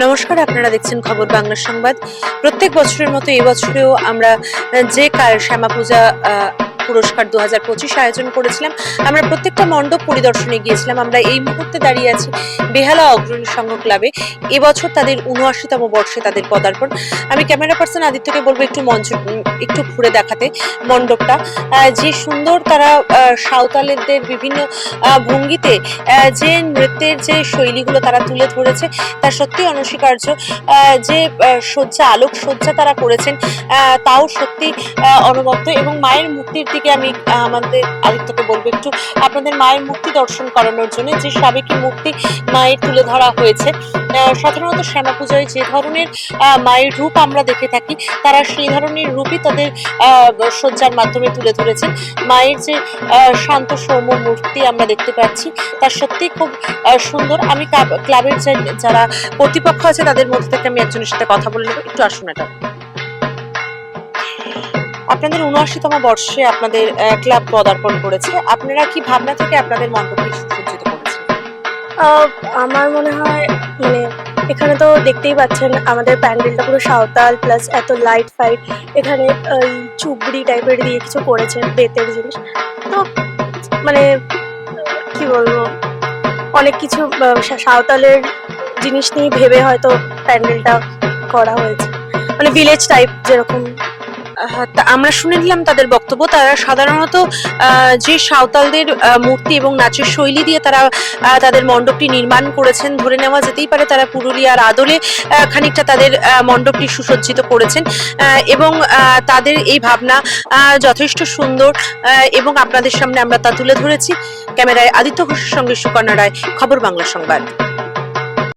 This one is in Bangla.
নমস্কার আপনারা দেখছেন খবর বাংলা সংবাদ। প্রত্যেক বছরের মতো এবছরেও আমরা যে শ্যামা পূজা পুরস্কার দু হাজার পঁচিশ আয়োজন করেছিলাম। আমরা প্রত্যেকটা মণ্ডপ পরিদর্শনে গিয়েছিলাম। আমরা এই মুহূর্তে দাঁড়িয়ে আছি বেহালা অগ্রণী সংঘ ক্লাবে। এবছর তাদের উনআশিতম বর্ষে তাদের পদার্পণ। আমি ক্যামেরা পার্সন আদিত্যকে বলব একটু মঞ্চ, একটু ঘুরে দেখাতে মণ্ডপটা। যে সুন্দর তারা সাঁওতালেদের বিভিন্ন ভঙ্গিতে যে নৃত্যের যে শৈলীগুলো তারা তুলে ধরেছে, তা সত্যি অনস্বীকার্য। যে সজ্জা আলোক সজ্জা তারা করেছেন তাও সত্যি অনবদ্য এবং মায়ের মূর্তির দিকে আমি আমাদের আদিত্যকে বলব একটু আপনাদের মায়ের মূর্তি দর্শন করানোর জন্য, যে সাবেকি মূর্তি মায়ের তুলে ধরা হয়েছে। সাধারণত শ্যামা পূজায় যে ধরনের মায়ের রূপ আমরা দেখে থাকি, তারা সেই ধরনের রূপই তাদের সজ্জার মাধ্যমে তুলে ধরেছেন। মায়ের যে শান্ত সৌম্য মূর্তি আমরা দেখতে পাচ্ছি, তা সত্যি খুব সুন্দর। আমি ক্লাবের যারা কর্তৃপক্ষ আছে, তাদের মধ্যে থেকে আমি একজনের সাথে কথা বলে নেব। একটু আসুন এটা আপনাদের উনআশিতম বর্ষে আপনাদের ক্লাব পদার্পণ করেছে। আপনারা কি ভাবনা থেকে আপনাদের মণ্ডপটি সুসজ্জিত করেছেন? আমার মনে হয় মানে এখানে তো দেখতেই পাচ্ছেন, আমাদের প্যান্ডেলটা পুরো সাঁওতাল প্লাস এত লাইট ফাইট এখানে ওই চুবড়ি টাইপের দিয়ে কিছু করেছে বেতের জিনিস। তো মানে কি বলব, অনেক কিছু সাঁওতালের জিনিস নিয়ে ভেবে হয়তো প্যান্ডেলটা করা হয়েছে। মানে ভিলেজ টাইপ যেরকম আমরা শুনে নিলাম তাদের বক্তব্য। তারা সাধারণত যে সাঁওতালদের মূর্তি এবং নাচের শৈলী দিয়ে তারা তাদের মণ্ডপটি নির্মাণ করেছেন, ধরে নেওয়া যেতেই পারে তারা পুরুলিয়ার আদলে খানিকটা তাদের মণ্ডপটি সুসজ্জিত করেছেন। এবং তাদের এই ভাবনা যথেষ্ট সুন্দর এবং আপনাদের সামনে আমরা তা তুলে ধরেছি। ক্যামেরায় আদিত্য ঘোষের সঙ্গে সুকন্যা রায়, খবর বাংলা সংবাদ।